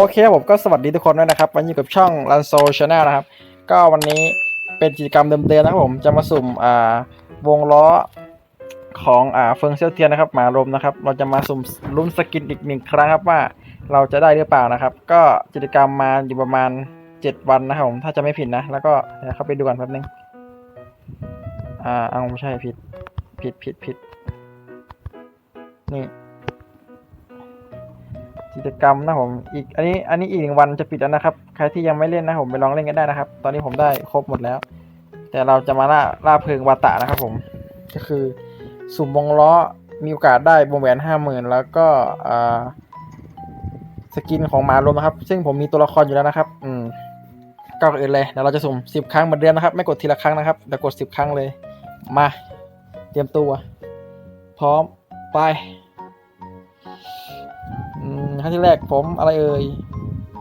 โอเคครับผมก็สวัสดีทุกคนด้วยนะครับวันนี้อยู่กับช่อง r u n s o Channel นะครับ ก็วันนี้เป็นกิจกรรมเดิมๆนะครับผมจะมาสุ่มอ่าวงล้อของอ่าเฟิงเซียวเทียนนะครับหมารมนะครับ เราจะมาสุ่มลุ้นสกินอีกหนึ่งครั้งครับว่าเราจะได้หรือเปล่านะครับ ก็กิจกรรมมาอยู่ประมาณ 7 วันนะครับผมถ้าจะไม่ผิดนะ แล้วก็เดี๋ยวเข้าไปดูกันแป๊บนึงอ่าเอาไม่ใช่ผิดผิดผิดผิดนี่ กิจกรรมนะผมอีกอันนี้อันนี้อีกหนึ่งวันจะปิดแล้วนะครับ ใครที่ยังไม่เล่นนะผมไปลองเล่นกันได้นะครับ ตอนนี้ผมได้ครบหมดแล้ว แต่เราจะมาล่าล่าเพลิงวาตะนะครับผมก็คือสุ่มวงล้อมีโอกาสได้วงแหวนห้าหมื่นแล้วก็สกินของหมารวมนะครับ ซึ่งผมมีตัวละครอยู่แล้วนะครับ อืมก็ก่อนอื่นเลยเดี๋ยวเราจะสุ่มสิบครั้งเหมือนเดิมนะครับ ไม่กดทีละครั้งนะครับแต่กดสิบครั้งเลย มา เตรียมตัว พร้อมไป รั้งที่แรกผมอะไรเอ่ย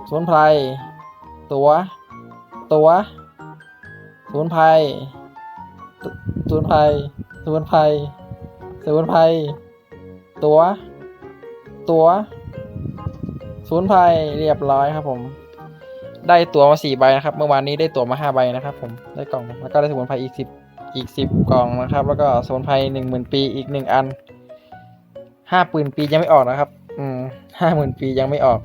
สมุนไพรตัว ตัวสมุนไพรสมุนไพรสมุนไพรสมุนไพรตัว ตัวสมุนไพรเรียบร้อยครับผม ได้ตั๋วมาสี่ใบนะครับ เมื่อวานนี้ได้ตั๋วมาห้าใบนะครับ ผมได้กล่องแล้วก็ได้สมุนไพรอีกสิบอีกสิบกล่องนะครับ แล้วก็สมุนไพรหนึ่งหมื่นปีอีกหนึ่งอันห้าปืนปียังไม่ออกนะครับ ห้าหมื่นปียังไม่ออก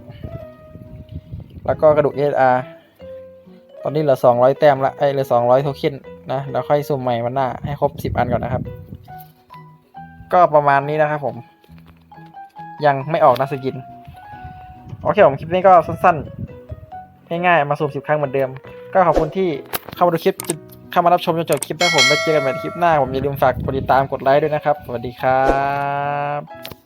แล้วก็กระดูกเอสอาตอนนี้เหลือสองร้อยแต้มละไอ้ยเหลือสองร้อยโทเค็นนะแล้วค่อยสุ่มใหม่วันหน้าให้ครบสิบอันก่อนนะครับ ก็ประมาณนี้นะครับผม ยังไม่ออกนะสกิน โอเคผมคลิปนี้ก็สั้นๆ ง่ายๆ มาสุ่มสิบครั้งเหมือนเดิม ก็ขอบคุณที่เข้ามาดูคลิปเข้ามารับชมจนจบคลิปนะผมไว้เจอกันใหม่ในคลิปหน้า ผมอย่าลืมฝากกดติดตามกดไลค์ด้วยนะครับ สวัสดีครับ